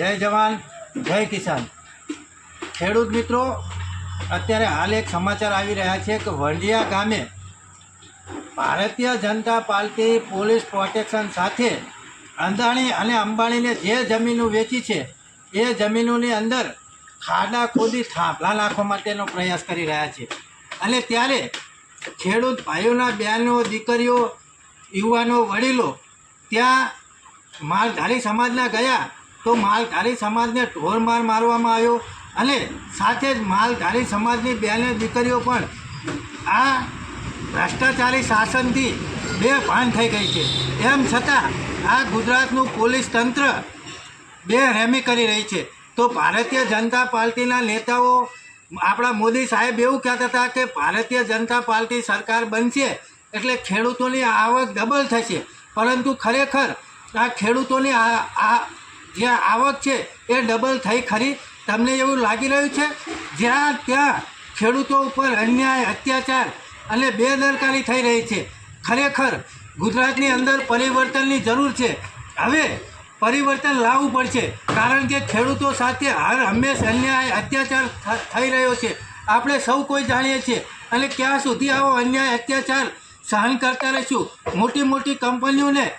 જય જવાન, જય કિસાન. ખેડૂત મિત્રો, અત્યારે હાલ એક સમાચાર આવી રહ્યા છે કે વંડિયા ગામે Bharatiya Janata party police protection સાથે અંદાણી અને અંબાણીને જે જમીનો વેચી છે, એ જમીનોની અંદર ખાડા ખોદી થાંભલા નાખવા માટેનો પ્રયાસ કરી રહ્યા છે. અને ત્યારે ખેડૂત ભાઈઓના બહેનો, દીકરીઓ, યુવાનો, વડીલો ત્યાં માલધારી સમાજના ગયા તો માલધારી સમાજને ઢોરમાર મારવામાં આવ્યો અને સાથે જ માલધારી સમાજની બેને દીકરીઓ પણ આ ભ્રષ્ટાચારી શાસનથી બે ભાન થઈ ગઈ છે. એમ છતાં આ ગુજરાતનું પોલીસ તંત્ર બે રેમી કરી રહી છે. તો ભારતીય જનતા પાર્ટીના નેતાઓ, આપણા મોદી સાહેબ એવું કહેતા હતા કે ભારતીય જનતા પાર્ટી સરકાર બનશે એટલે ખેડૂતોની આવક ડબલ થશે. પરંતુ ખરેખર આ ખેડૂતોની આ આ જે આવક છે એ ડબલ થઈ ખરી. તમને એવું લાગી રહ્યું છે? જ્યાં ત્યાં ખેડૂતો ઉપર અન્યાય, અત્યાચાર અને બેદરકારી થઈ રહી છે. ખરેખર ગુજરાતની અંદર પરિવર્તનની જરૂર છે. હવે પરિવર્તન લાવવું પડશે, કારણ કે ખેડૂતો સાથે હર હંમેશ અન્યાય, અત્યાચાર થઈ રહ્યો છે. આપણે સૌ કોઈ જાણીએ છીએ. અને ક્યાં સુધી આવો અન્યાય, અત્યાચાર સહન કરતા રહીશું? મોટી મોટી કંપનીઓને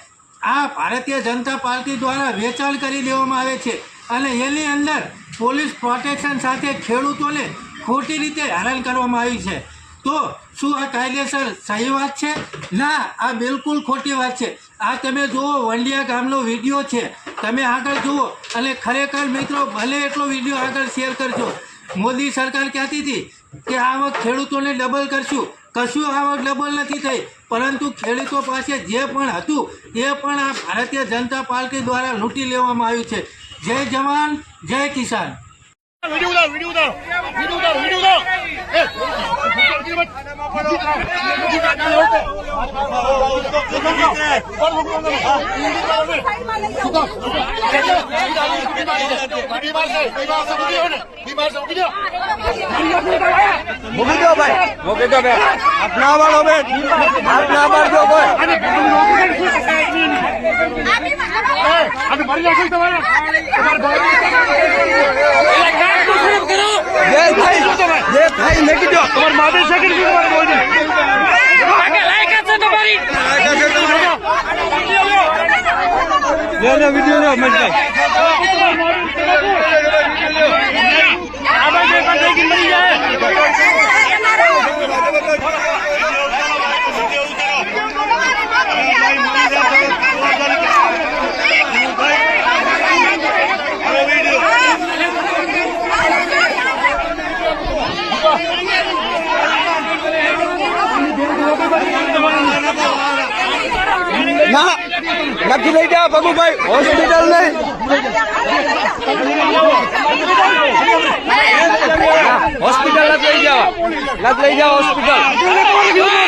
આ ભારતીય જનતા પાર્ટી દ્વારા વેચાણ કરી દેવામાં આવે છે અને એની અંદર પોલીસ પ્રોટેક્શન સાથે ખેડૂતોને ખોટી રીતે હેરાન કરવામાં આવી છે. તો શું આ કાયદેસર સહી વાત છે? ના, આ બિલકુલ ખોટી વાત છે. આ તમે જુઓ, વંડિયા ગામનો વીડિયો છે. તમે આગળ જુઓ અને ખરેખર મિત્રો, ભલે એટલો વીડિયો આગળ શેર કરજો. મોદી સરકાર કહેતી હતી કે આવક ખેડૂતોને ડબલ કરશું. કશું આવક ડબલ નથી થઈ પરંતુ ખેડૂતો પાસે જે પણ હતું એ પણ આ ભારતીય જનતા પાર્ટી દ્વારા લૂંટી લેવામાં આવ્યું છે જય જવાન જય કિસાન વીડિયો મૂકી દો બે. હાથ ના વાળો બે. હાથ ના મારજો કોઈ. આપણે મરી જશે તમારે જે ભાઈ જે ભાઈ મૂકી દો તમારે માધે સેકન્ડથી તમારે બોલજો લે લે વીડિયો લે મજભાઈ આ બાજુ એક થઈ ગઈ મરી જાય ના, નથી લઈ ગયા ભગુભાઈ. હોસ્પિટલ નહીં. હોસ્પિટલ નથી લઈ જવા નથી લઈ જવા હોસ્પિટલ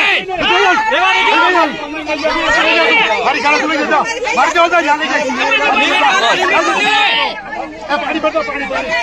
પાણી પાણી